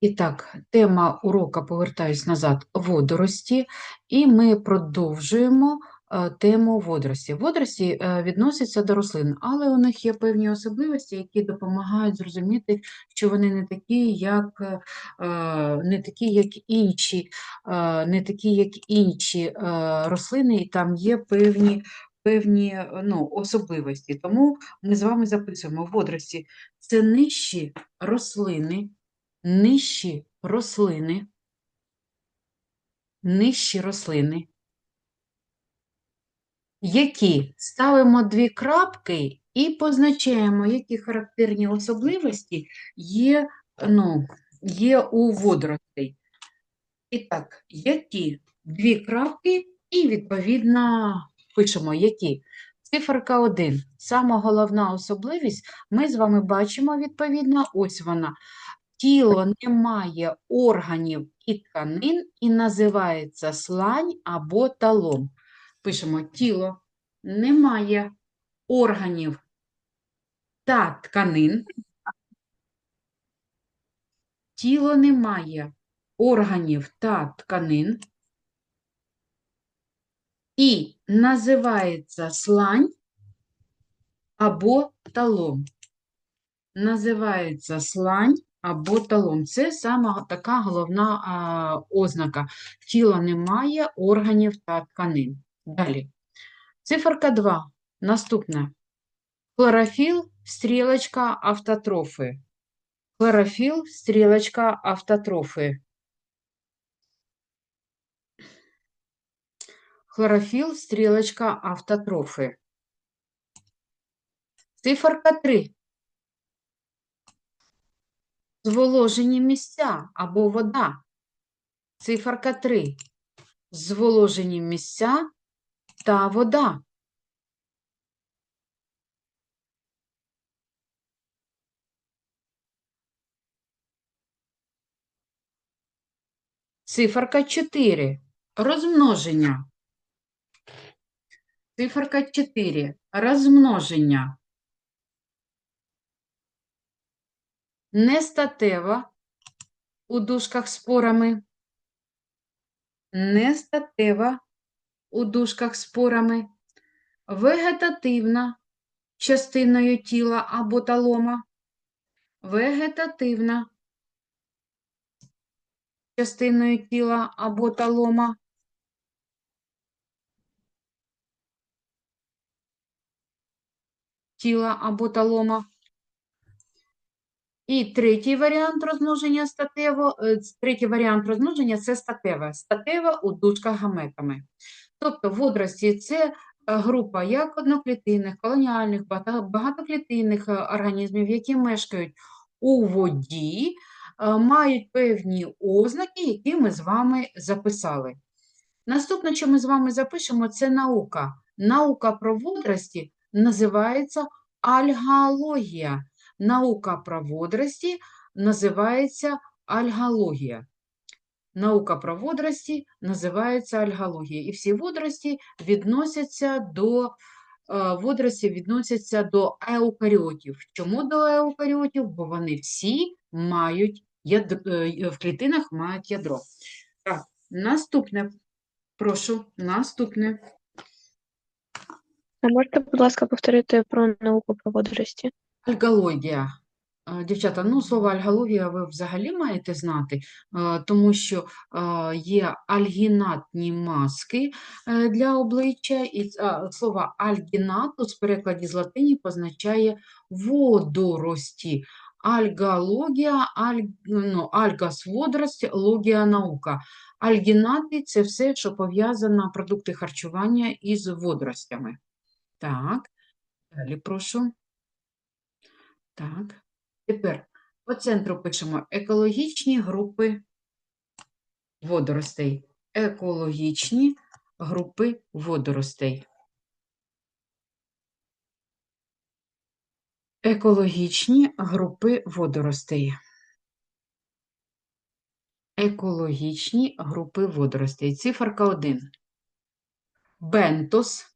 І так, тема урока повертаюсь назад водорості, і ми продовжуємо е, тему водорості. Водорості е, відносяться до рослин, але у них є певні особливості, які допомагають зрозуміти, що вони не такі, як, е, не такі, як інші, не такі, як інші рослини, і там є певні. Певні е, ну, особливості. Тому ми з вами записуємо водорості. Це нижчі рослини, нижчі рослини, нижчі рослини, які ставимо дві крапки і позначаємо, які характерні особливості є, ну, є у водоростей. І так, які дві крапки, і, відповідно, пишемо, які. Циферка 1. Сама головна особливість, ми з вами бачимо, відповідно, ось вона. Тіло не має органів і тканин і називається слань або талом. Пишемо тіло не має органів та тканин. Тіло не має органів та тканин і називається слань або талом. Називається слань або талон. Це саме така головна а, ознака. Тіла немає органів та тканин. Далі. Циферка 2. Наступне. Хлорофіл, стрілочка автотрофи. Хлорофіл, стрілочка автотрофи. Хлорофіл, стрілочка автотрофи. Циферка 3. Зволожені місця або вода. Циферка 3. Зволожені місця та вода. Циферка 4. Розмноження. Циферка 4. Розмноження. Нестатева у дужках спорами. Нестатева у дужках спорами. Вегетативна частиною тіла або талома. Вегетативна частиною тіла або талома. Тіла або талома. І третій варіант розмноження статево, е, третій варіант розмноження це статеве. Статева у дужках гаметами. Тобто водорості це е, група як одноклітинних, колоніальних, багатоклітинних е, організмів, які мешкають у воді, мають певні ознаки, які ми з вами записали. Наступне, що ми з вами запишемо, це наука. Наука про водорості називається альгалогія. Наука про водорості називається альгалогія. Наука про водорості називається альгалогія. І всі водорості відносяться до е, водорості відносяться до еукаріотів. Чому до еукаріотів? Бо вони всі мають ядро, в клітинах мають ядро. Так, наступне. Прошу, наступне. А можете, будь ласка, повторити про науку про водорості? Альгалогія. Е, Дівчата, ну слово альгалогія ви взагалі маєте знати, е, тому що е, є альгінатні маски для обличчя, і слово альгінатус в перекладі з латині позначає водорості. Альгалогія, аль, ну, альгас водорості, логія наука. Альгінати – це все, що пов'язано продукти харчування із водоростями. Так, далі прошу. Так, тепер по центру пишемо екологічні групи водоростей. Екологічні групи водоростей. Екологічні групи водоростей. Екологічні групи водоростей. Циферка 1. Бентос.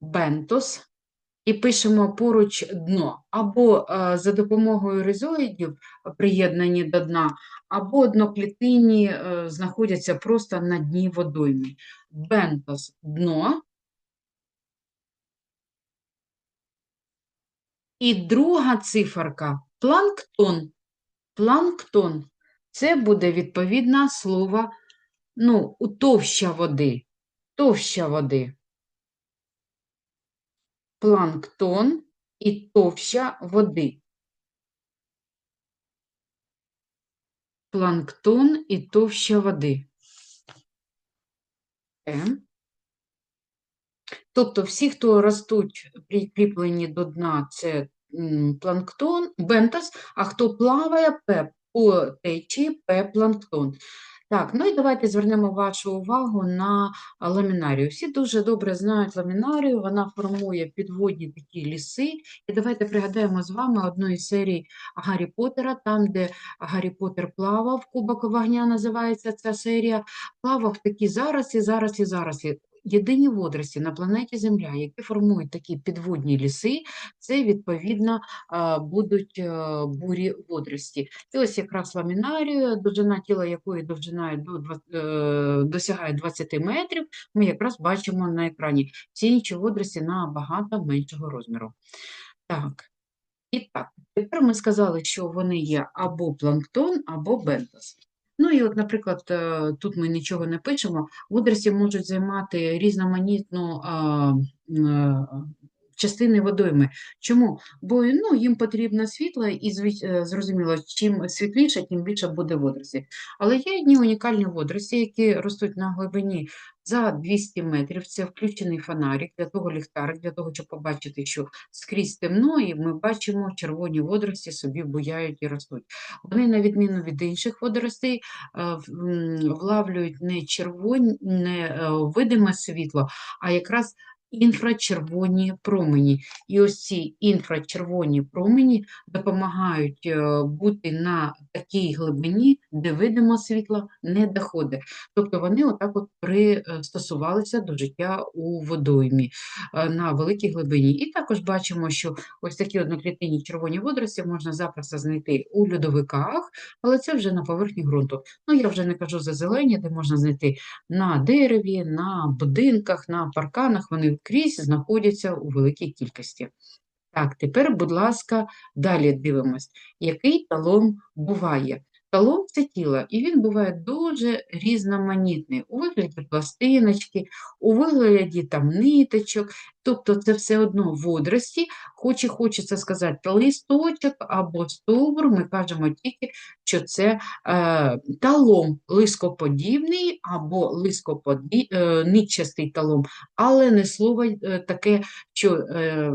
Бентос. і пишемо поруч дно, або е, за допомогою ризоїдів приєднані до дна, або одноклітинні е, знаходяться просто на дні водойми. Бентос – дно. І друга циферка – планктон. Планктон – це буде відповідне слово, ну, товща води. Товща води. Планктон і товща води. Планктон і товща води. Е. Тобто всі, хто ростуть прикріплені до дна, це планктон, бентос, а хто плаває, П, по течії П планктон. Так, ну і давайте звернемо вашу увагу на ламінарію. Всі дуже добре знають ламінарію, вона формує підводні такі ліси. І давайте пригадаємо з вами одну із серій Гаррі Поттера, там, де Гаррі Поттер плавав, Кубок вогня називається ця серія, плавав такі зараз і зараз і зарослі. Єдині водорості на планеті Земля, які формують такі підводні ліси, це відповідно будуть е, бурі водорості. І ось якраз ламінарію, довжина тіла якої довжиною до е, досягає 20 метрів, ми якраз бачимо на екрані. Всі інші водорості набагато меншого розміру. Так. І так, тепер ми сказали, що вони є або планктон, або бентос. Ну і от, наприклад, е, тут ми нічого не пишемо, водорості можуть займати різноманітну е, частини водойми. Чому? Бо ну, їм потрібно світло, і е, зрозуміло, чим світліше, тим більше буде водорості. Але є одні унікальні водорості, які ростуть на глибині за 200 метрів. Це включений фонарик, для того ліхтарик, для того, щоб побачити, що скрізь темно, і ми бачимо, червоні водорості собі буяють і ростуть. Вони, на відміну від інших водоростей, е, влавлюють не червоні, не е, видиме світло, а якраз інфрачервоні промені. І ось ці інфрачервоні промені допомагають е, бути на такій глибині, де видимо світло не доходить. Тобто вони отак от пристосувалися до життя у водоймі е, на великій глибині. І також бачимо, що ось такі одноклітинні червоні водорості можна запросто знайти у льодовиках, але це вже на поверхні ґрунту. Ну, я вже не кажу за зелені, де можна знайти на дереві, на будинках, на парканах. Вони крізь знаходяться у великій кількості. Так, тепер, будь ласка, далі дивимось, який талон буває. Талон – це тіло, і він буває дуже різноманітний. У вигляді пластиночки, у вигляді там ниточок, тобто це все одно водорості, хоч і хочеться сказати листочок або стовбур, ми кажемо тільки, що це е, талом лископодібний або лископоді... е, талом, але не слово е, таке, що е,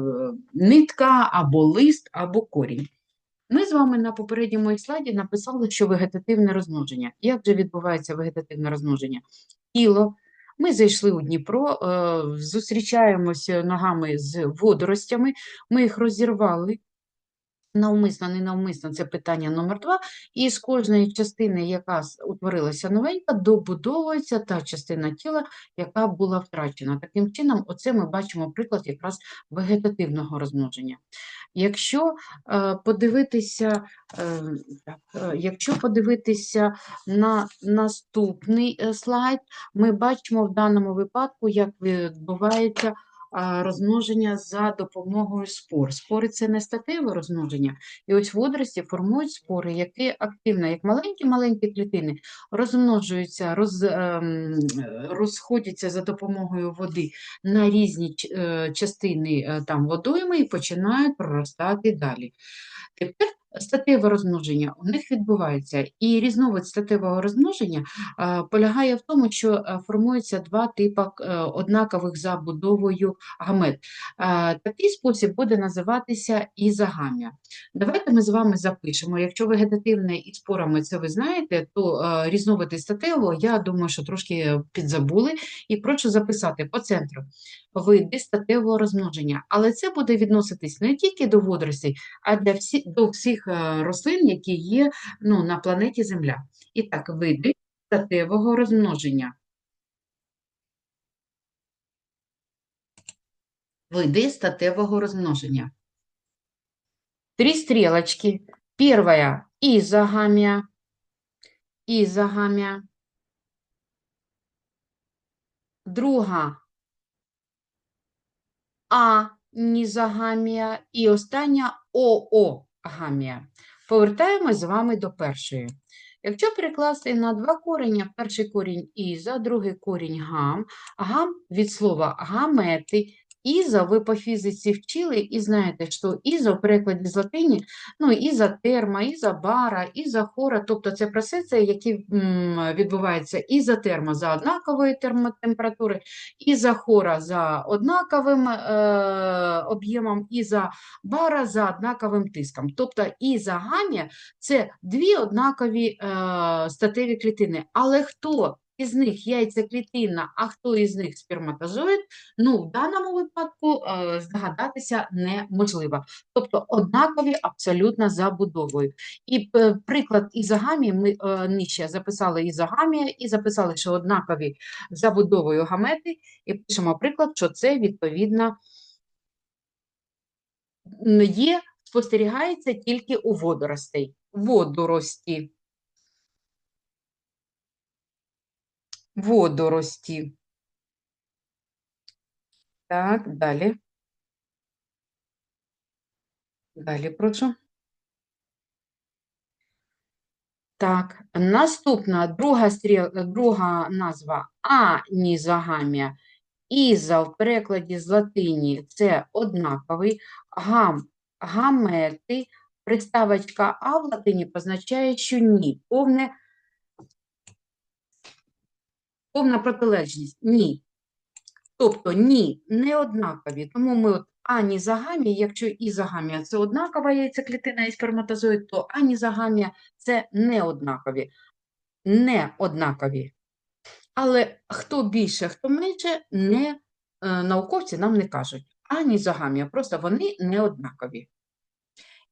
нитка або лист, або корінь. Ми з вами на попередньому слайді написали, що вегетативне розмноження. Як же відбувається вегетативне розмноження? Тіло. Ми зайшли у Дніпро, е, зустрічаємося ногами з водоростями, ми їх розірвали. Навмисно, ненавмисно, це питання номер два. І з кожної частини, яка утворилася новенька, добудовується та частина тіла, яка була втрачена. Таким чином, оце ми бачимо приклад якраз вегетативного розмноження. Якщо е, подивитися, е, так, е, якщо подивитися на наступний слайд, ми бачимо в даному випадку, як відбувається розмноження за допомогою спор. Спори це не статеве розмноження. І ось водорості формують спори, які активно, як маленькі-маленькі клітини, розмножуються, роз, ем, розходяться за допомогою води на різні е, частини е, там водойми і починають проростати далі. Тепер статеве розмноження у них відбувається, і різновид статевого розмноження полягає в тому, що а, формуються два типи е, однакових за будовою гамет. Такий спосіб буде називатися ізогамія. Давайте ми з вами запишемо. Якщо вегетативне і спорами це ви знаєте, то е, різновиди статевого, я думаю, що трошки підзабули, і прошу записати по центру види статевого розмноження. Але це буде відноситись не тільки до водоростей, а для всі, до всіх е, рослин, які є ну, на планеті Земля. І так, види статевого розмноження. види статевого розмноження. Три стрелочки. Первая – изогамия. Изогамия. Друга – анізогамія. І остання – оогамія. Повертаємось з вами до першої. Якщо перекласти на два корення, перший корінь іза, другий корінь гам, гам від слова гамети, іза ви по фізиці вчили і знаєте, що іза в перекладі з латині, ну, ізотерма, ізобара, ізохора, тобто це процеси, які відбуваються ізотерма за однакової термотемператури, ізохора за однаковим е, об'ємом, ізобара за однаковим тиском. Тобто ізогамія – це дві однакові е, статеві клітини. Але хто із них яйцеклітинна, а хто із них сперматозоїд, ну, в даному випадку е, здогадатися неможливо. Тобто однакові абсолютно забудовою. І е, приклад ізогамії ми е, нижче записали ізогамія і записали, що однакові забудовою гамети, і пишемо приклад, що це відповідно є, спостерігається тільки у водоростей. Водорості. Водорості. Так, далі. Далі прошу. Так, наступна друга, друга назва анізогамія. Іза в перекладі з латині це однаковий, гам, гамети, приставочка а в латині позначає, що ні, повне, повна протилежність, ні. Тобто ні, не однакові. Тому ми от анізогамія, якщо ізогамія – це однакова яйцеклітина і сперматозоїд, то анізогамія – це не однакові. Не однакові. Але хто більше, хто менше, не, е, науковці нам не кажуть. Анізогамія, просто вони не однакові.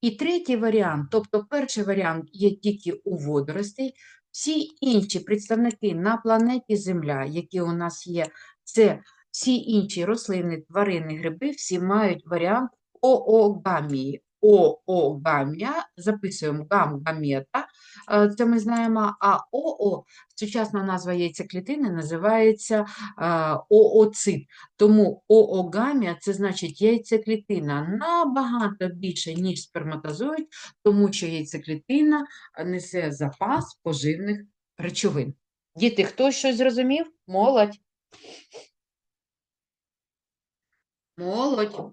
І третій варіант, тобто перший варіант є тільки у водоростей, всі інші представники на планеті Земля, які у нас є, це всі інші рослини, тварини, гриби, всі мають варіант оогамії. Оогамія, записуємо гам, гамета, е, це ми знаємо, а ОО, сучасна назва яйцеклітини, називається е, ооцит. Тому оогамія – це значить яйцеклітина набагато більше, ніж сперматозоїд, тому що яйцеклітина несе запас поживних речовин. Діти, хтось щось зрозумів? Молодь. Молодь.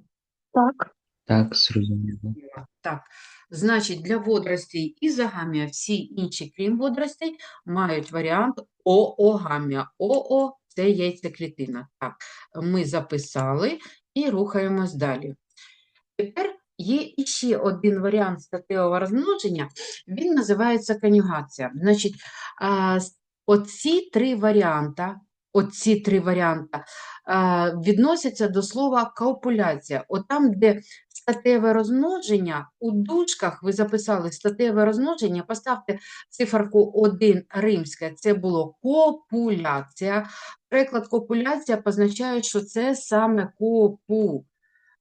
Так. Так, зрозуміло. Так, значить, для водоростей ізогамія, всі інші, крім водоростей, мають варіант оогамія. ОО – це яйцеклітина. Так, ми записали і рухаємось далі. Тепер є іще один варіант статевого розмноження, він називається конюгація. Значить, оці три варіанта, оці три варіанта відносяться до слова копуляція. От там, де статеве розмноження, у дужках ви записали статеве розмноження, поставте циферку 1 римське, це було копуляція. Приклад копуляція позначає, що це саме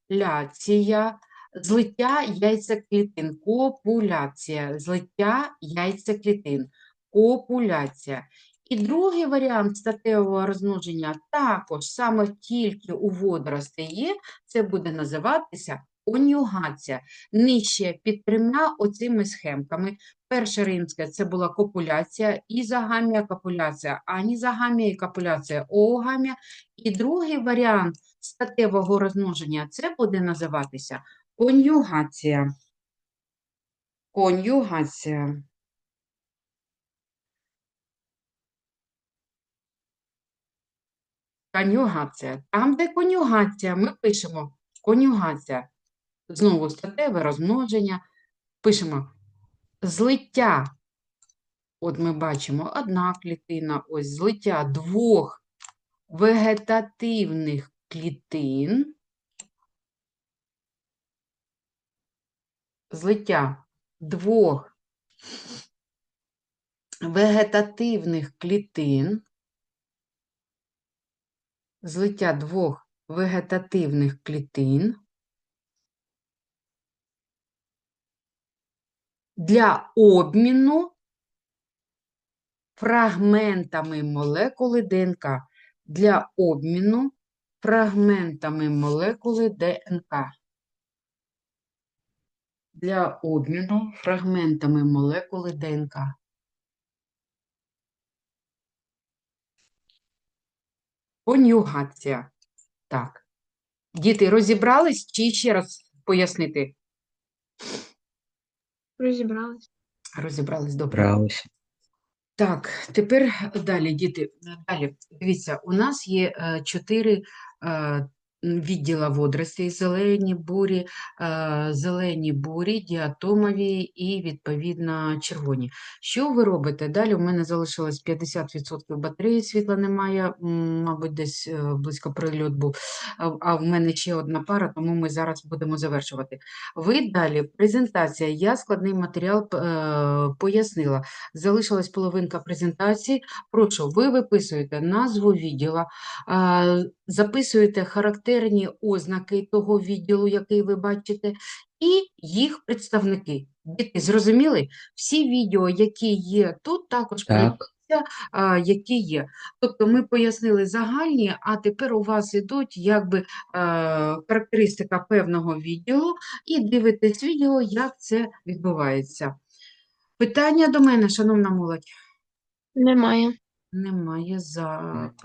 копуляція, злиття яйцеклітин, копуляція, злиття яйцеклітин, копуляція. І другий варіант статевого розмноження також саме тільки у водоростей є, це буде називатися конюгація. Нижче під трьома оцими схемками. Перша римська – це була копуляція, ізогамія, копуляція, анізогамія і копуляція, оогамія. І другий варіант статевого розмноження – це буде називатися конюгація. Конюгація. Конюгація. Там, де конюгація, ми пишемо конюгація. Знову статеве розмноження. Пишемо злиття. От ми бачимо одна клітина, ось злиття двох вегетативних клітин. Злиття двох вегетативних клітин. Злиття двох вегетативних клітин для обміну фрагментами молекули ДНК. Для обміну фрагментами молекули ДНК. Для обміну фрагментами молекули ДНК. Конюгація. Так. Діти, розібрались чи ще раз пояснити? Розібрались. Розібрались, добре. Бралися. Так, тепер далі, діти. Далі, дивіться, у нас є е, чотири е, відділа водоростей: зелені, бурі, зелені бурі, діатомові і, відповідно, червоні. Що ви робите? Далі у мене залишилось 50% батареї, світла немає, мабуть, десь е, близько прильот був. А, в мене ще одна пара, тому ми зараз будемо завершувати. Ви далі, презентація. Я складний матеріал е, пояснила. Залишилась половинка презентації. Прошу, ви виписуєте назву відділа, записуєте характерні ознаки того відділу, який ви бачите, і їх представники. Діти, зрозуміли? Всі відео, які є тут, також Так. які є. Тобто ми пояснили загальні, а тепер у вас ідуть якби е, характеристика певного відділу, і дивитесь відео, як це відбувається. Питання до мене, шановна молодь? Немає. Немає запису.